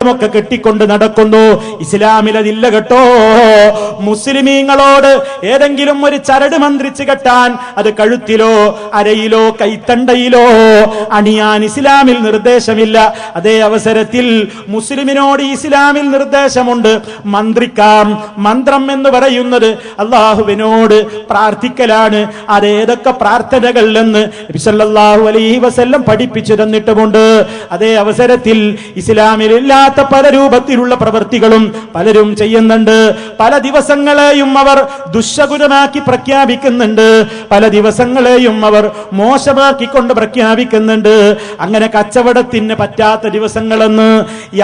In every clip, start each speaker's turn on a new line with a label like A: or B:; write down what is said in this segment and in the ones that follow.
A: ഒക്കെ കെട്ടിക്കൊണ്ട് നടക്കുന്നു. ഇസ്ലാമിൽ അതില്ല കേട്ടോ. മുസ്ലിമീങ്ങളോട് ഏതെങ്കിലും ഒരു ചരട് മന്ത്രിച്ച് കെട്ടാൻ അത് കഴുത്തിലോ അരയിലോ കൈത്തണ്ടയിലോ അണിയാൻ ഇസ്ലാമിൽ നിർദ്ദേശമില്ല. അതേ അവസരത്തിൽ മുസ്ലിമിനോട് ഇസ്ലാമിൽ നിർദ്ദേശമുണ്ട്. മന്ത്രിക്കാം മന്ത്രം എന്ന് പറയുന്നത് അള്ളാഹുവിനോട് പ്രാർത്ഥിക്കലാണ്. അതേതൊക്കെ പ്രാർത്ഥനകൾ എന്ന് അലൈഹി വസല്ലം പഠിപ്പിച്ചു തന്നിട്ടുമുണ്ട്. അതേ അവസരത്തിൽ ഇസ്ലാമിൽ ഇല്ലാത്ത പല രൂപത്തിലുള്ള പ്രവൃത്തികളും പലരും ചെയ്യുന്നുണ്ട്. പല ദിവസങ്ങളെയും അവർ ദുശകുലമാക്കി പ്രഖ്യാപിക്കുന്നുണ്ട്. പല ദിവസങ്ങളെയും അവർ മോശമാക്കിക്കൊണ്ട് പ്രഖ്യാപിക്കുന്നുണ്ട്. അങ്ങനെ കച്ചവടത്തിന് പറ്റാത്ത ദിവസങ്ങളെന്ന്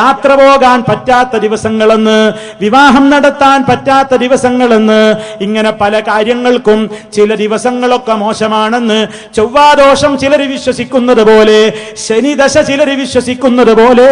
A: യാത്ര പോകാൻ പറ്റാത്ത ദിവസങ്ങളെന്ന് വിവാഹം നടത്താൻ പറ്റാത്ത ദിവസങ്ങളെന്ന് ഇങ്ങനെ പല കാര്യങ്ങൾക്കും ചില ദിവസങ്ങളൊക്കെ മോശമാണെന്ന് ചൊവ്വാദോഷം ചിലർ വിശ്വസിക്കുന്നത് പോലെ ശനിദശ ചിലർ വിശ്വസിക്കുന്നത് പോലെ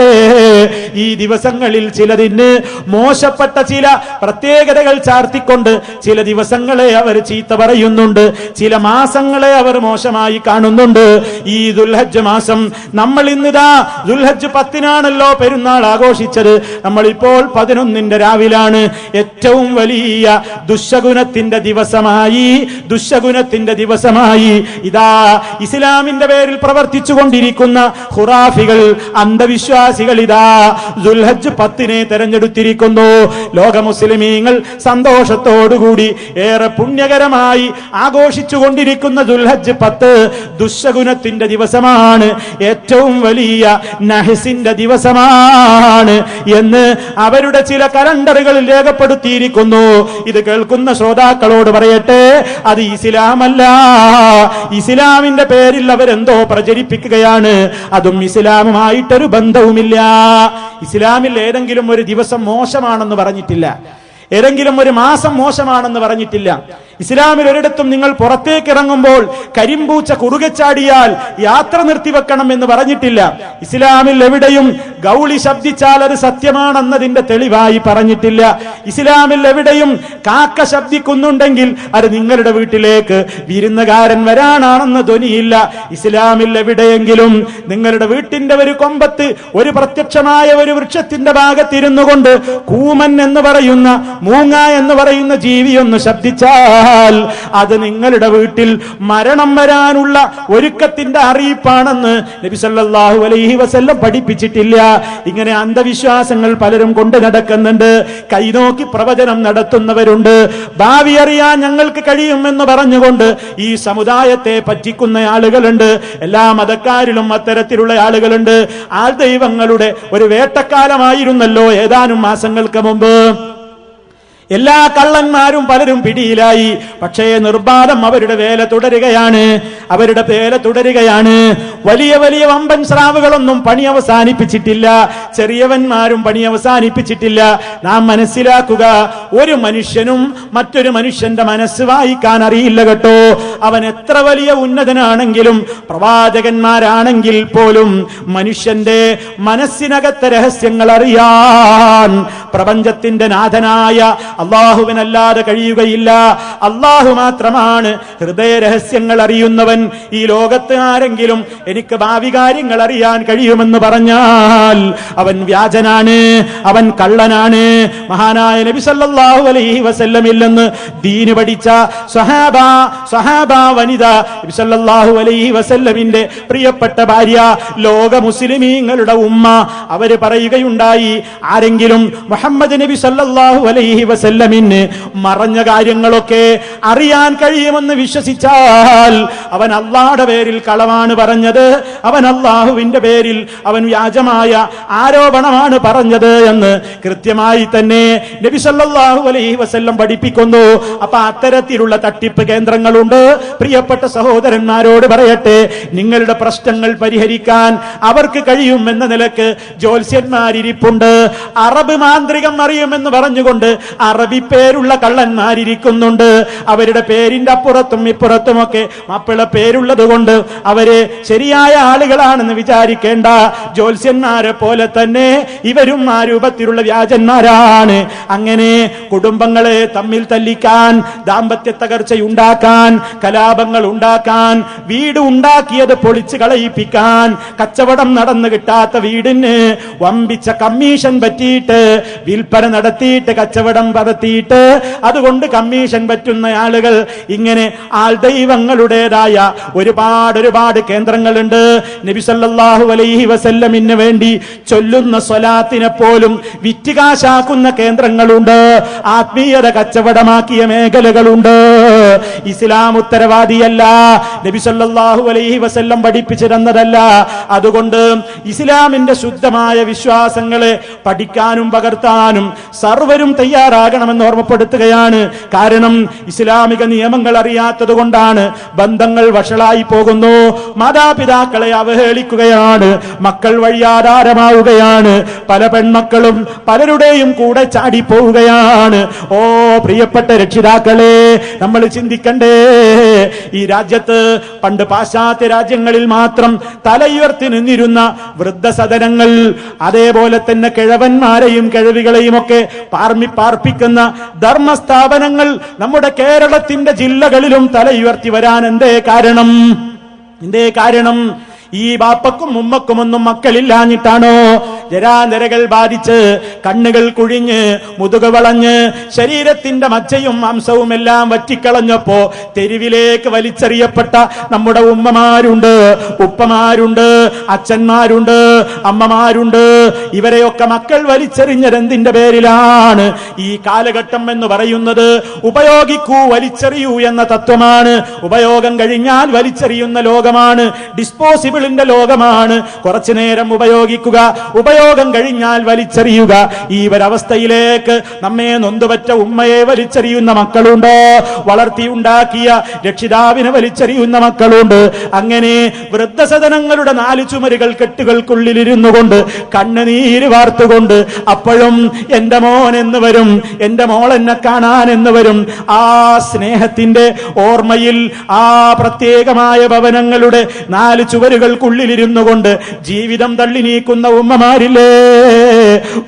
A: ഈ ദിവസങ്ങളിൽ ചിലതിന് മോശപ്പെട്ട ചില പ്രത്യേകതകൾ ചാർത്തിക്കൊണ്ട് ചില ദിവസങ്ങളെ അവർ ചീത്ത പറയുന്നുണ്ട്. ചില മാസങ്ങളെ അവർ മോശമായി കാണുന്നുണ്ട്. ഈ ദുൽഹജ്ജ് മാസം നമ്മൾ ഇന്നിതാ ദുൽഹജ്ജ് പത്തിനാണല്ലോ പെരുന്നാൾ ആഘോഷിച്ചത്. നമ്മൾ നമ്മളിപ്പോൾ പതിനൊന്നിന്റെ രാവിലാണ്. ഏറ്റവും വലിയ ദുശകുനത്തിന്റെ ദിവസമായി ദുശകുനത്തിന്റെ ദിവസമായി ഇതാ ഇസ്ലാമിന്റെ പേരിൽ പ്രവർത്തിച്ചു കൊണ്ടിരിക്കുന്ന ഖുറാഫികൾ അന്ധവിശ്വാസികൾ ഇതാ ദുൽഹജ്ജ് പത്തിനെ തെരഞ്ഞെടുത്തിരിക്കുന്നു. ലോക മുസ്ലിമീങ്ങൾ സന്തോഷത്തോടുകൂടി ഏറെ പുണ്യകരമായി ആഘോഷിച്ചു കൊണ്ടിരിക്കുന്ന ദുൽഹജ് പത്ത് ദുശകുനത്തിന്റെ ദിവസമാണ്. ഏറ്റവും വലിയ നഹസിന്റെ ദിവസമാണ് എന്ന് അവരുടെ ചില കലണ്ടറുകളിൽ രേഖപ്പെടുത്തിയിരിക്കുന്നു. ഇത് കേൾക്കുന്ന ശ്രോതാക്കളോട് പറയട്ടെ അത് ഇസ്ലാമല്ല. ഇസ്ലാമിന്റെ പേരിൽ അവരെന്തോ പ്രചരിപ്പിക്കുകയാണ്. അതും ഇസ്ലാമുമായിട്ടൊരു ബന്ധവുമില്ല. ഇസ്ലാമിൽ ഏതെങ്കിലും ഒരു ദിവസം മോശമാണെന്ന് പറഞ്ഞിട്ടില്ല. ഏതെങ്കിലും ഒരു മാസം മോശമാണെന്ന് പറഞ്ഞിട്ടില്ല. ഇസ്ലാമിൽ ഒരിടത്തും നിങ്ങൾ പുറത്തേക്ക് ഇറങ്ങുമ്പോൾ കരിമ്പൂച്ച കുറുകച്ചാടിയാൽ യാത്ര നിർത്തിവെക്കണം എന്ന് പറഞ്ഞിട്ടില്ല. ഇസ്ലാമിൽ എവിടെയും ഗൗളി ശബ്ദിച്ചാൽ അത് സത്യമാണെന്നതിന്റെ തെളിവായി പറഞ്ഞിട്ടില്ല. ഇസ്ലാമിൽ എവിടെയും കാക്ക ശബ്ദിക്കുന്നുണ്ടെങ്കിൽ അത് നിങ്ങളുടെ വീട്ടിലേക്ക് വിരുന്നുകാരൻ വരാനാണെന്ന് ധ്വനിയില്ല. ഇസ്ലാമിൽ എവിടെയെങ്കിലും നിങ്ങളുടെ വീട്ടിന്റെ ഒരു കൊമ്പത്ത് ഒരു പ്രത്യക്ഷമായ ഒരു വൃക്ഷത്തിന്റെ ഭാഗത്തിരുന്നു കൊണ്ട് കൂമൻ എന്ന് പറയുന്ന മൂങ്ങ എന്ന് പറയുന്ന ജീവിയൊന്ന് ഒന്ന് ശബ്ദിച്ചാൽ അത് നിങ്ങളുടെ വീട്ടിൽ മരണം വരാനുള്ള ഒരുക്കത്തിന്റെ അറിയിപ്പാണെന്ന് നബി സല്ലല്ലാഹു അലൈഹി വസല്ലം പഠിപ്പിച്ചിട്ടില്ല. ഇങ്ങനെ അന്ധവിശ്വാസങ്ങൾ പലരും കൊണ്ട് നടക്കുന്നുണ്ട്. കൈനോക്കി പ്രവചനം നടത്തുന്നവരുണ്ട്. ഭാവി അറിയാൻ ഞങ്ങൾക്ക് കഴിയുമെന്ന് പറഞ്ഞുകൊണ്ട് ഈ സമുദായത്തെ പറ്റിക്കുന്ന ആളുകളുണ്ട്. എല്ലാ മതക്കാരിലും അത്തരത്തിലുള്ള ആളുകളുണ്ട്. ആൾ ദൈവങ്ങളുടെ ഒരു വേട്ടക്കാലമായിരുന്നല്ലോ ഏതാനും മാസങ്ങൾക്ക് മുമ്പ്. എല്ലാ കള്ളന്മാരും പലരും പിടിയിലായി. പക്ഷേ നിർബാധം അവരുടെ വേല തുടരുകയാണ്. അവരുടെ വേല തുടരുകയാണ്. വലിയ വലിയ വമ്പൻ സ്രാവുകളൊന്നും പണി അവസാനിപ്പിച്ചിട്ടില്ല. ചെറിയവന്മാരും പണി അവസാനിപ്പിച്ചിട്ടില്ല. നാം മനസ്സിലാക്കുക ഒരു മനുഷ്യനും മറ്റൊരു മനുഷ്യന്റെ മനസ്സ് വായിക്കാൻ അറിയില്ല കേട്ടോ. അവൻ എത്ര വലിയ ഉന്നതനാണെങ്കിലും പ്രവാചകന്മാരാണെങ്കിൽ പോലും മനുഷ്യന്റെ മനസ്സിനകത്തെ രഹസ്യങ്ങൾ അറിയാൻ പ്രപഞ്ചത്തിന്റെ നാഥനായ അള്ളാഹുവിനല്ലാതെ കഴിയുകയില്ല. അള്ളാഹു മാത്രമാണ് ഹൃദയ രഹസ്യങ്ങൾ അറിയുന്നവൻ. ഈ ലോകത്ത് ആരെങ്കിലും എനിക്ക് ഭാവി കാര്യങ്ങൾ അറിയാൻ കഴിയുമെന്ന് പറഞ്ഞാൽ അവൻ വ്യാജനാണ് അവൻ കള്ളനാണ്. മഹാനായ നബി സല്ലല്ലാഹു അലൈഹി വസല്ലമില്ലെന്ന് ദീന് പഠിച്ച സ്വഹാബ സ്വഹാബ വനിത നബി സല്ലല്ലാഹു അലൈഹി വസല്ലമിന്റെ പ്രിയപ്പെട്ട ഭാര്യ ലോക മുസ്ലിമീങ്ങളുടെ ഉമ്മ. അവർ പറയുകയുണ്ടായി ആരെങ്കിലും മുഹമ്മദ് നബി സല്ലല്ലാഹു അലൈഹി വസല്ലമിന് മറഞ്ഞ കാര്യങ്ങളൊക്കെ അറിയാൻ കഴിയുമെന്ന് വിശ്വസിച്ചാൽ അവൻ അള്ളാഹുടെ പേരിൽ കളവാണ് പറഞ്ഞത്. അവൻ അള്ളാഹുവിന്റെ പേരിൽ അവൻ വ്യാജമായ ആരോപണമാണ് പറഞ്ഞത് എന്ന് കൃത്യമായി തന്നെ നബി സല്ലല്ലാഹു അലൈഹി വസല്ലം പഠിപ്പിക്കുന്നു. അപ്പൊ അത്തരത്തിലുള്ള തട്ടിപ്പ് കേന്ദ്രങ്ങളുണ്ട്. പ്രിയപ്പെട്ട സഹോദരന്മാരോട് പറയട്ടെ നിങ്ങളുടെ പ്രശ്നങ്ങൾ പരിഹരിക്കാൻ അവർക്ക് കഴിയും എന്ന നിലയ്ക്ക് ജ്യോത്സ്യന്മാരിപ്പുണ്ട് അറബ് മാന്ത്രികം അറിയുമെന്ന് പറഞ്ഞുകൊണ്ട് അറബി പേരുള്ള കള്ളന്മാരിരിക്കുന്നുണ്ട്. അവരുടെ പേരിന്റെ അപ്പുറത്തും ഇപ്പുറത്തുമൊക്കെ മപ്പിള പേരുള്ളത് കൊണ്ട് അവരെ ശരിയായ ആളുകളാണെന്ന് വിചാരിക്കേണ്ട. ജ്യോത്സ്യന്മാരെ പോലെ തന്നെ ഇവരും ആ രൂപത്തിലുള്ള വ്യാജന്മാരാണ്. അങ്ങനെ കുടുംബങ്ങളെ തമ്മിൽ തല്ലിക്കാൻ ദാമ്പത്യ തകർച്ചയുണ്ടാക്കാൻ കലാപങ്ങൾ ഉണ്ടാക്കാൻ വീട് ഉണ്ടാക്കിയത് പൊളിച്ചു കളയിപ്പിക്കാൻ കച്ചവടം നടന്നു കിട്ടാത്ത വീടിന് വമ്പിച്ച കമ്മീഷൻ പറ്റിയിട്ട് വിൽപ്പന നടത്തിയിട്ട് കച്ചവടം നടത്തിയിട്ട് അതുകൊണ്ട് കമ്മീഷൻ പറ്റുന്ന ആളുകൾ ഇങ്ങനെ ആൾ ദൈവങ്ങളുടേതായ ഒരുപാട് ഒരുപാട് കേന്ദ്രങ്ങളുണ്ട്. നബിസല്ലാഹു അലൈഹി വസല്ലമിന് വേണ്ടി ചൊല്ലുന്ന സ്വലാത്തിനെ പോലും വിറ്റുകാശാക്കുന്ന കേന്ദ്രങ്ങളുണ്ട്. ആത്മീയത കച്ചവടമാക്കിയ മേഖലകളുണ്ട്. ഇസ്ലാം ഉത്തരവാദിയല്ല. നബിസല്ലാഹു അലൈഹി വസല്ലം പഠിപ്പിച്ചു തന്നതല്ല അതുകൊണ്ട് ഇസ്ലാമിന്റെ ശുദ്ധമായ വിശ്വാസങ്ങളെ പഠിക്കാനും പകർത്താനും സർവരും തയ്യാറാകണമെന്ന് ഓർമ്മപ്പെടുത്തുകയാണ്. കാരണം ഇസ്ലാമിക നിയമങ്ങൾ അറിയാത്തത് കൊണ്ടാണ് ബന്ധങ്ങൾ വഷളായി പോകുന്നു. മാതാപിതാക്കളെ അവഹേളിക്കുകയാണ്. മക്കൾ വഴിയാധാരമാവുകയാണ് പല പെൺമക്കളും പലരുടെയും കൂടെ ചാടിപ്പോവുകയാണ്. ഓ പ്രിയപ്പെട്ട രക്ഷിതാക്കളെ നമ്മൾ ചിന്തിക്കണ്ടേ ഈ രാജ്യത്ത് പണ്ട് പാശ്ചാത്യ രാജ്യങ്ങളിൽ മാത്രം തലയുയർത്തി നിന്നിരുന്ന വൃദ്ധസദനങ്ങൾ അതേപോലെ തന്നെ കിഴവന്മാരെയും കിഴവികളെയും ഒക്കെ പാർമി പാർപ്പിക്കുന്ന ധർമ്മസ്ഥാപനങ്ങൾ നമ്മുടെ കേരളത്തിന്റെ ജില്ലകളിലും തലയുയർത്തി വരാൻ എന്തേ കാരണം? എന്തേ കാരണം? ഈ ബാപ്പക്കും ഉമ്മക്കുമൊന്നും മക്കളില്ലാഞ്ഞിട്ടാണോ? ജരാനിരകൾ ബാധിച്ച് കണ്ണുകൾ കുഴിഞ്ഞ് മുതുക വളഞ്ഞ് ശരീരത്തിന്റെ മജ്ജയും മാംസവും എല്ലാം വറ്റിക്കളഞ്ഞപ്പോ തെരുവിലേക്ക് വലിച്ചെറിയപ്പെട്ട നമ്മുടെ ഉമ്മമാരുണ്ട് ഉപ്പമാരുണ്ട് അച്ഛന്മാരുണ്ട് അമ്മമാരുണ്ട്. ഇവരെയൊക്കെ മക്കൾ വലിച്ചെറിഞ്ഞതെന്തിന്റെ പേരിലാണ്? ഈ കാലഘട്ടം എന്ന് പറയുന്നത് ഉപയോഗിക്കൂ വലിച്ചെറിയൂ എന്ന തത്വമാണ്. ഉപയോഗം കഴിഞ്ഞാൽ വലിച്ചെറിയുന്ന ലോകമാണ്. ഡിസ്പോസിബിളിന്റെ ലോകമാണ്. കുറച്ചു നേരം ഉപയോഗിക്കുക. ഉപയോഗം കഴിഞ്ഞാൽ വലിച്ചെറിയുക. ഈ ഒരവസ്ഥയിലേക്ക് നമ്മെ നൊന്തുപറ്റ ഉമ്മയെ വലിച്ചെറിയുന്ന മക്കളുണ്ട്? വളർത്തിയുണ്ടാക്കിയ രക്ഷിതാവിനെ വലിച്ചെറിയുന്ന മക്കളുണ്ട്. അങ്ങനെ വൃദ്ധസദനങ്ങളുടെ നാല് ചുമരുകൾ കെട്ടുകൾക്കുള്ളിലിരുന്നു കൊണ്ട് കണ്ണുനീര് വാർത്തുകൊണ്ട് അപ്പോഴും എന്റെ മോൻ എന്ന് വരും എന്റെ മോൾ എന്നെ കാണാൻ എന്ന് വരും. ആ സ്നേഹത്തിന്റെ ഓർമ്മയിൽ ആ പ്രത്യേകമായ ഭവനങ്ങളുടെ നാല് ചുവരുകൾക്കുള്ളിലിരുന്നു കൊണ്ട് ജീവിതം തള്ളി നീക്കുന്ന ഉമ്മമാരില്ലേ?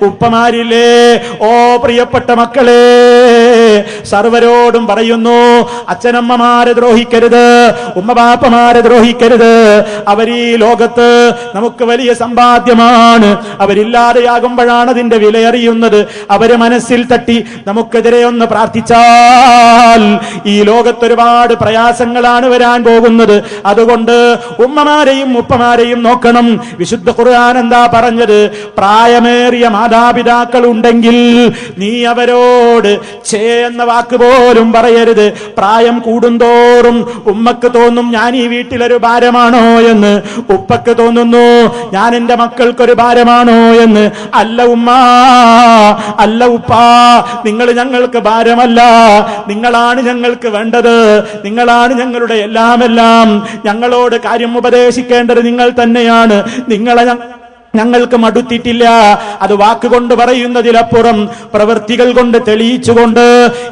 A: ഉപ്പമാരില്ലേ? ഓ പ്രിയപ്പെട്ട മക്കളെ സർവരോടും പറയുന്നു അച്ഛനമ്മമാരെ ദ്രോഹിക്കരുത് ഉമ്മബാപ്പമാരെ ദ്രോഹിക്കരുത്. അവർ ഈ ലോകത്ത് നമുക്ക് വലിയ സമ്പാദ്യമാണ്. അവരില്ലാതെയാകുമ്പോഴാണ് അതിന്റെ വിലയറിയുന്നത് അവരെ മനസ്സിൽ തട്ടി നമുക്കെതിരെ ഒന്ന് പ്രാർത്ഥിച്ചാൽ ഈ ലോകത്ത് ഒരുപാട് പ്രയാസങ്ങളാണ് വരാൻ പോകുന്നത്. അതുകൊണ്ട് ഉമ്മമാരെയും ഉപ്പമാരെയും നോക്കണം. വിശുദ്ധ ഖുർആൻ എന്താ പറഞ്ഞത്? പ്രായമേറിയ മാതാപിതാക്കൾ ഉണ്ടെങ്കിൽ നീ അവരോട് ചേ എന്ന വാക്ക് പോലും പറയരുത്. പ്രായം കൂടുന്തോറും ഉമ്മക്ക് തോന്നും ഞാൻ ഈ വീട്ടിലൊരു ഭാരമാണോ എന്ന്. ഉപ്പക്ക് തോന്നുന്നു ഞാൻ എന്റെ മക്കൾക്കൊരു ഭാരമാണോ എന്ന്. അല്ല ഉമ്മ അല്ല ഉപ്പാ നിങ്ങൾ ഞങ്ങൾക്ക് ഭാരമല്ല. നിങ്ങളാണ് ഞങ്ങൾക്ക് വേണ്ടത്. നിങ്ങളാണ് ഞങ്ങളുടെ എല്ലാമെല്ലാം. ഞങ്ങളോട് കാര്യം ഉപദേശിക്കേണ്ടത് നിങ്ങൾ തന്നെയാണ്. നിങ്ങളെ ഞങ്ങൾക്ക് മടുത്തിട്ടില്ല. അത് വാക്കുകൊണ്ട് പറയുന്നതിലപ്പുറം പ്രവൃത്തികൾ കൊണ്ട് തെളിയിച്ചുകൊണ്ട്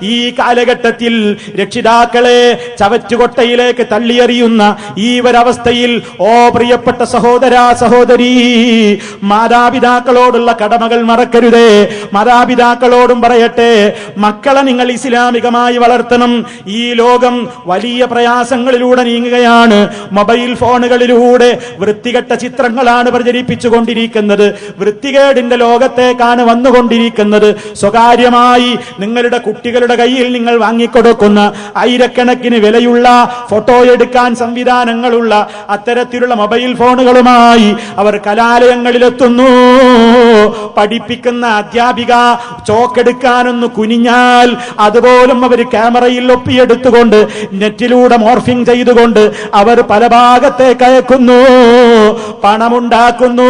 A: ഈ കാലഘട്ടത്തിൽ രക്ഷിതാക്കളെ ചവറ്റുകൊട്ടയിലേക്ക് തള്ളിയെറിയുന്ന ഈ ഒരവസ്ഥയിൽ ഓ പ്രിയപ്പെട്ട സഹോദരാ സഹോദരി മാതാപിതാക്കളോടുള്ള കടമകൾ മറക്കരുതേ. മാതാപിതാക്കളോടും പറയട്ടെ മക്കളെ നിങ്ങൾ ഇസ്ലാമികമായി വളർത്തണം. ഈ ലോകം വലിയ പ്രയാസങ്ങളിലൂടെ നീങ്ങുകയാണ്. മൊബൈൽ ഫോണുകളിലൂടെ വൃത്തികെട്ട ചിത്രങ്ങളാണ് പ്രചരിപ്പിച്ചുകൊണ്ടിരിക്കുന്നത് വൃത്തികേടിന്റെ ലോകത്തേക്കാണ് വന്നുകൊണ്ടിരിക്കുന്നത്. സ്വകാര്യമായി നിങ്ങളുടെ കുട്ടികളുടെ കയ്യിൽ നിങ്ങൾ വാങ്ങിക്കൊടുക്കുന്ന ആയിരക്കണക്കിന് വിലയുള്ള ഫോട്ടോ എടുക്കാൻ സംവിധാനങ്ങളുള്ള അത്തരത്തിലുള്ള മൊബൈൽ ഫോണുകളുമായി അവർ കലാലയങ്ങളിലെത്തുന്നു. പഠിപ്പിക്കുന്ന അധ്യാപിക ചോക്കെടുക്കാനൊന്ന് കുനിഞ്ഞാൽ അതുപോലും അവർ ക്യാമറയിൽ ഒപ്പിയെടുത്തുകൊണ്ട് നെറ്റിലൂടെ മോർഫിംഗ് ചെയ്തുകൊണ്ട് അവർ പല ഭാഗത്തേക്ക് അയക്കുന്നു പണമുണ്ടാക്കുന്നു.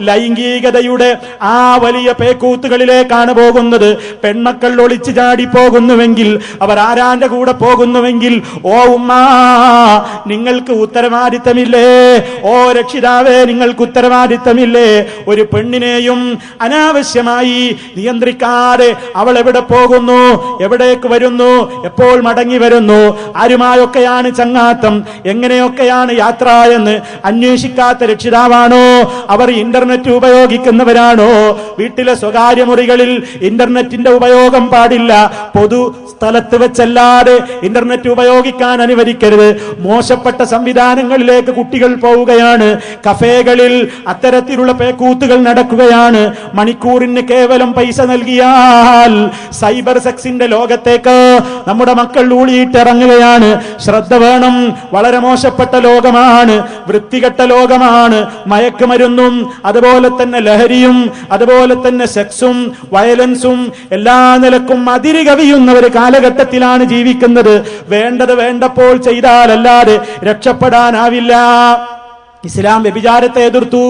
A: ലൈംഗികതയുടെ ആ വലിയ പേക്കൂത്തുകളിലേക്കാണ് പോകുന്നത്. പെണ്ണക്കൾ ഒളിച്ചു ചാടി പോകുന്നുവെങ്കിൽ അവർ ആരാന്റെ കൂടെ പോകുന്നുവെങ്കിൽ ഓ ഉമ്മ നിങ്ങൾക്ക് ഉത്തരവാദിത്തമില്ലേ? ഓ രക്ഷിതാവേ നിങ്ങൾക്ക് ഉത്തരവാദിത്തമില്ലേ? ഒരു പെണ്ണിനെയും അനാവശ്യമായി നിയന്ത്രിക്കാതെ അവൾ എവിടെ പോകുന്നു? എവിടേക്ക് വരുന്നു? എപ്പോൾ മടങ്ങി വരുന്നു? ആരുമായൊക്കെയാണ് ചങ്ങാത്തം? എങ്ങനെയൊക്കെയാണ് യാത്ര എന്ന് അന്വേഷിക്കാത്ത രക്ഷിതാവാണോ? അവർ ഇന്റർനെറ്റ് ഉപയോഗിക്കുന്നവരാണോ? വീട്ടിലെ സ്വകാര്യ മുറികളിൽ ഇന്റർനെറ്റിന്റെ ഉപയോഗം പാടില്ല. പൊതു സ്ഥലത്ത് വെച്ചല്ലാതെ ഇന്റർനെറ്റ് ഉപയോഗിക്കാൻ അനുവദിക്കരുത്. മോശപ്പെട്ട സംവിധാനങ്ങളിലേക്ക് കുട്ടികൾ പോവുകയാണ്. കഫേകളിൽ അത്തരത്തിലുള്ള പേക്കൂത്തുകൾ നടക്കുകയാണ്. മണിക്കൂറിന് കേവലം പൈസ നൽകിയാൽ സൈബർ സെക്സിന്റെ ലോകത്തേക്ക് നമ്മുടെ മക്കൾ ഊളിയിട്ടിറങ്ങുകയാണ്. ശ്രദ്ധ വേണം. വളരെ മോശപ്പെട്ട ലോകമാണ്. വൃത്തികെട്ട ലോകമാണ്. മയക്കുമരുന്നും അതുപോലെ തന്നെ ലഹരിയും അതുപോലെ തന്നെ സെക്സും വയലൻസും എല്ലാ നിലക്കും അതിരി കവിയുന്ന ഒരു കാലഘട്ടത്തിലാണ് ജീവിക്കുന്നത്. വേണ്ടത് വേണ്ടപ്പോൾ ചെയ്താലല്ലാതെ രക്ഷപ്പെടാനാവില്ല. ഇസ്ലാം വ്യഭിചാരത്തെ എതിർത്തു.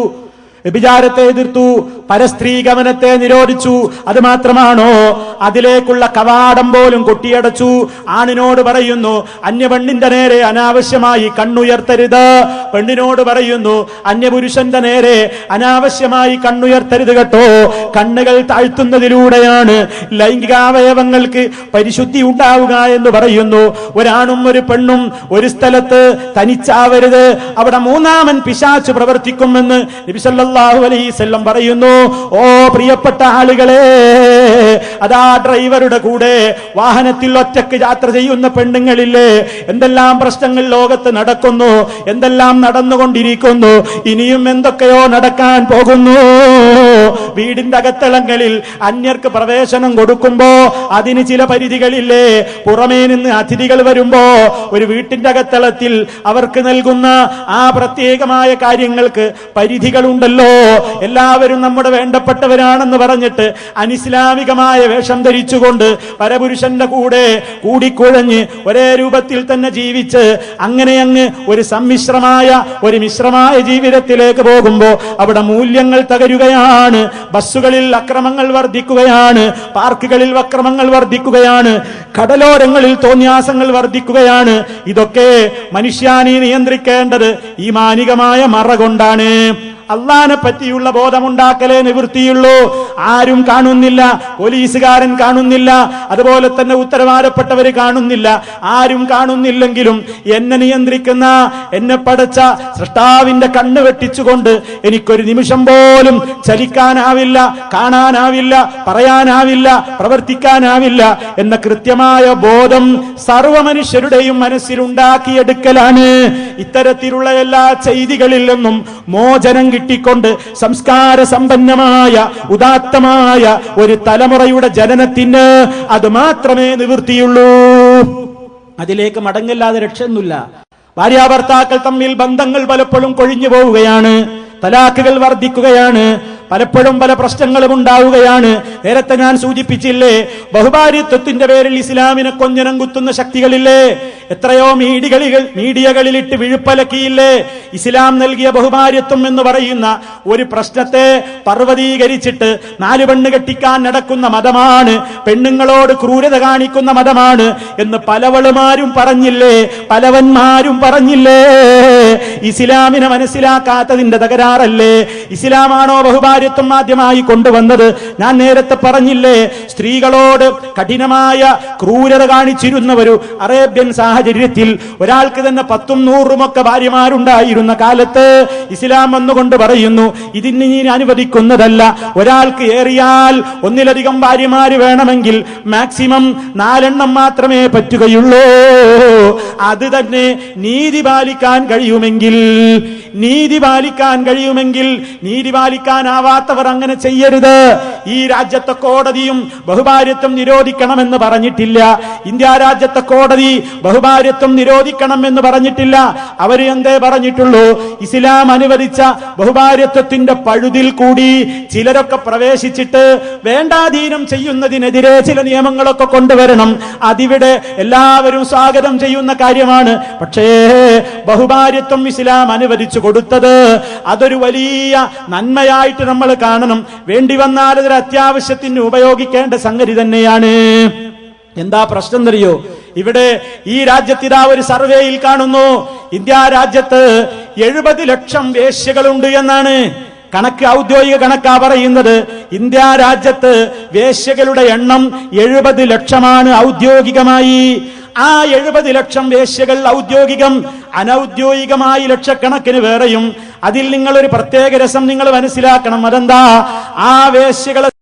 A: വ്യഭിചാരത്തെ എതിർത്തു പരസ്ത്രീഗമനത്തെ നിരോധിച്ചു. അത് മാത്രമാണോ? അതിലേക്കുള്ള കവാടം പോലും കൊട്ടിയടച്ചു. ആണിനോട് പറയുന്നു അന്യപെണ്ണിന്റെ നേരെ അനാവശ്യമായി കണ്ണുയർത്തരുത്. പെണ്ണിനോട് പറയുന്നു അന്യപുരുഷന്റെ നേരെ അനാവശ്യമായി കണ്ണുയർത്തരുത് കേട്ടോ. കണ്ണുകൾ താഴ്ത്തുന്നതിലൂടെയാണ് ലൈംഗികാവയവങ്ങൾക്ക് പരിശുദ്ധി ഉണ്ടാവുക എന്ന് പറയുന്നു. ഒരാണും ഒരു പെണ്ണും ഒരു സ്ഥലത്ത് തനിച്ചാവരുത്. അവിടെ മൂന്നാമൻ പിശാച്ച് പ്രവർത്തിക്കുമെന്ന് നബിസല്ലാഹു വസല്ലം പറയുന്നു ഓ പ്രിയപ്പെട്ട ആളുകളെ അതാ ഡ്രൈവറുടെ കൂടെ വാഹനത്തിൽ ഒറ്റയ്ക്ക് യാത്ര ചെയ്യുന്ന പെണ്ണുങ്ങളില്ലേ എന്തെല്ലാം പ്രശ്നങ്ങൾ ലോകത്ത് നടക്കുന്നു എന്തെല്ലാം നടന്നുകൊണ്ടിരിക്കുന്നു ഇനിയും എന്തൊക്കെയോ നടക്കാൻ പോകുന്നു. വീടിന്റെ അകത്തളങ്ങളിൽ അന്യർക്ക് പ്രവേശനം കൊടുക്കുമ്പോ അതിന് ചില പരിധികളില്ലേ പുറമേ നിന്ന് അതിഥികൾ വരുമ്പോ ഒരു വീട്ടിന്റെ അകത്തളത്തിൽ അവർക്ക് നൽകുന്ന ആ പ്രത്യേകമായ കാര്യങ്ങൾക്ക് പരിധികളുണ്ടല്ലോ. എല്ലാവരും നമ്മുടെ വേണ്ടപ്പെട്ടവരാണെന്ന് പറഞ്ഞിട്ട് അനിസ്ലാമികമായ വേഷം ധരിച്ചുകൊണ്ട് പരപുരുഷന്റെ കൂടെ കൂടിക്കുഴഞ്ഞ് ഒരേ രൂപത്തിൽ തന്നെ ജീവിച്ച് അങ്ങനെ അങ്ങ് ഒരു സമ്മിശ്രമായ ഒരു മിശ്രമായ ജീവിതത്തിലേക്ക് പോകുമ്പോൾ അവിടെ മൂല്യങ്ങൾ തകരുകയാണ് ബസ്സുകളിൽ അക്രമങ്ങൾ വർദ്ധിക്കുകയാണ് പാർക്കുകളിൽ അക്രമങ്ങൾ വർദ്ധിക്കുകയാണ് കടലോരങ്ങളിൽ തോന്യാസങ്ങൾ വർദ്ധിക്കുകയാണ്. ഇതൊക്കെ മനുഷ്യാനി നിയന്ത്രിക്കേണ്ടത് ഈ മാനികമായ മറ കൊണ്ടാണ് അള്ളാനെ പറ്റിയുള്ള ബോധമുണ്ടാക്കലേ നിവൃത്തിയുള്ളൂ. ആരും കാണുന്നില്ല പോലീസുകാരൻ കാണുന്നില്ല അതുപോലെ തന്നെ ഉത്തരവാദപ്പെട്ടവര് കാണുന്നില്ല. ആരും കാണുന്നില്ലെങ്കിലും എന്നെ നിയന്ത്രിക്കുന്ന എന്നെ പടച്ച സൃഷ്ടാവിന്റെ കണ്ണ് വെട്ടിച്ചുകൊണ്ട് എനിക്കൊരു നിമിഷം പോലും ചലിക്കാനാവില്ല കാണാനാവില്ല പറയാനാവില്ല പ്രവർത്തിക്കാനാവില്ല എന്ന കൃത്യമായ ബോധം സർവ മനുഷ്യരുടെയും മനസ്സിലുണ്ടാക്കിയെടുക്കലാണ്. ഇത്തരത്തിലുള്ള എല്ലാ ചെയ്തികളിൽ നിന്നും മോചനം കിട്ടിക്കൊണ്ട് സംസ്കാര സമ്പന്നമായ ഉദാത്തമായ ഒരു തലമുറയുടെ ജനനത്തിന് അത് മാത്രമേ നിവൃത്തിയുള്ളൂ. അതിലേക്ക് മടങ്ങില്ലാതെ രക്ഷയൊന്നുമില്ല. ഭാര്യാഭർത്താക്കൾ തമ്മിൽ ബന്ധങ്ങൾ പലപ്പോഴും കൊഴിഞ്ഞു പോവുകയാണ് തലാക്കുകൾ വർദ്ധിക്കുകയാണ്. പലപ്പോഴും പല പ്രശ്നങ്ങളും ഉണ്ടാവുകയാണ്. നേരത്തെ ഞാൻ സൂചിപ്പിച്ചില്ലേ ബഹുഭാര്യത്വത്തിന്റെ പേരിൽ ഇസ്ലാമിനെ കൊഞ്ഞനം കുത്തുന്ന ശക്തികളില്ലേ? എത്രയോ മീഡിയകളിൽ മീഡിയകളിലിട്ട് വിഴുപ്പലക്കിയില്ലേ? ഇസ്ലാം നൽകിയ ബഹുഭാര്യത്വം എന്ന് പറയുന്ന ഒരു പ്രശ്നത്തെ പർവതീകരിച്ചിട്ട് നാല് പെണ്ണ് കെട്ടിക്കാൻ നടക്കുന്ന മതമാണ് പെണ്ണുങ്ങളോട് ക്രൂരത കാണിക്കുന്ന മതമാണ് എന്ന് പലവളുമാരും പറഞ്ഞില്ലേ പലവന്മാരും പറഞ്ഞില്ലേ? ഇസ്ലാമിനെ മനസ്സിലാക്കാത്തതിന്റെ തകരാറല്ലേ? ഇസ്ലാമാണോ ബഹുഭാര്യത്വം ആദ്യമായി കൊണ്ടുവന്നത് ഞാൻ നേരത്തെ പറഞ്ഞില്ലേ? സ്ത്രീകളോട് കഠിനമായ ക്രൂരത കാണിച്ചിരുന്ന ഒരു അറേബ്യൻ സാഹചര്യത്തിൽ ഒരാൾക്ക് തന്നെ പത്തും നൂറും ഒക്കെ ഭാര്യമാരുണ്ടായിരുന്ന കാലത്ത് ഇസ്ലാം വന്നുകൊണ്ട് പറയുന്നു ഇതിന് നീ അനുവദിക്കുന്നതല്ല. ഒരാൾക്ക് ഏറിയാൽ ഒന്നിലധികം ഭാര്യമാര് വേണമെങ്കിൽ മാക്സിമം നാലെണ്ണം മാത്രമേ പറ്റുകയുള്ളൂ. അത് തന്നെ നീതി പാലിക്കാൻ കഴിയുമെങ്കിൽ നീതി പാലിക്കാൻ കഴിയുമെങ്കിൽ നീതി പാലിക്കാനാവാത്തവർ അങ്ങനെ ചെയ്യരുത്. ഈ രാജ്യത്തെ കോടതിയും ബഹുഭാര്യത്വം നിരോധിക്കണമെന്ന് പറഞ്ഞിട്ടില്ല. ഇന്ത്യ രാജ്യത്തെ കോടതി ബഹുഭാര്യത്വം നിരോധിക്കണം എന്ന് പറഞ്ഞിട്ടില്ല. അവർ എന്തേ പറഞ്ഞിട്ടുള്ളൂ? ഇസ്ലാം അനുവദിച്ച ബഹുഭാര്യത്വത്തിന്റെ പഴുതിൽ കൂടി ചിലരൊക്കെ പ്രവേശിച്ചിട്ട് വേണ്ടാധീനം ചെയ്യുന്നതിനെതിരെ ചില നിയമങ്ങളൊക്കെ കൊണ്ടുവരണം. അതിവിടെ എല്ലാവരും സ്വാഗതം ചെയ്യുന്ന കാര്യമാണ്. പക്ഷേ ബഹുഭാര്യത്വം ഇസ്ലാം അനുവദിച്ചു കൊടുത്തത് അതൊരു വലിയ നന്മയായിട്ട് നമ്മൾ കാണണം. വേണ്ടി വന്നാൽ അതൊരു അത്യാവശ്യത്തിന് ഉപയോഗിക്കേണ്ട സംഗതി തന്നെയാണ്. എന്താ പ്രശ്നം എന്നറിയോ? ഇവിടെ ഈ രാജ്യത്തിതാ ഒരു സർവേയിൽ കാണുന്നു. ഇന്ത്യ രാജ്യത്ത് എഴുപത് ലക്ഷം വേശ്യകളുണ്ട് എന്നാണ് കണക്ക് ഔദ്യോഗിക കണക്കാ പറയുന്നത്. ഇന്ത്യ രാജ്യത്ത് വേശ്യകളുടെ എണ്ണം എഴുപത് ലക്ഷമാണ് ഔദ്യോഗികമായി. ആ എഴുപത് ലക്ഷം വേശ്യകൾ ഔദ്യോഗികം അനൗദ്യോഗികമായി ലക്ഷക്കണക്കിന് വേറെയും. അതിൽ നിങ്ങളൊരു പ്രത്യേക രസം നിങ്ങൾ മനസ്സിലാക്കണം. അതെന്താ? ആ വേശ്യകളെ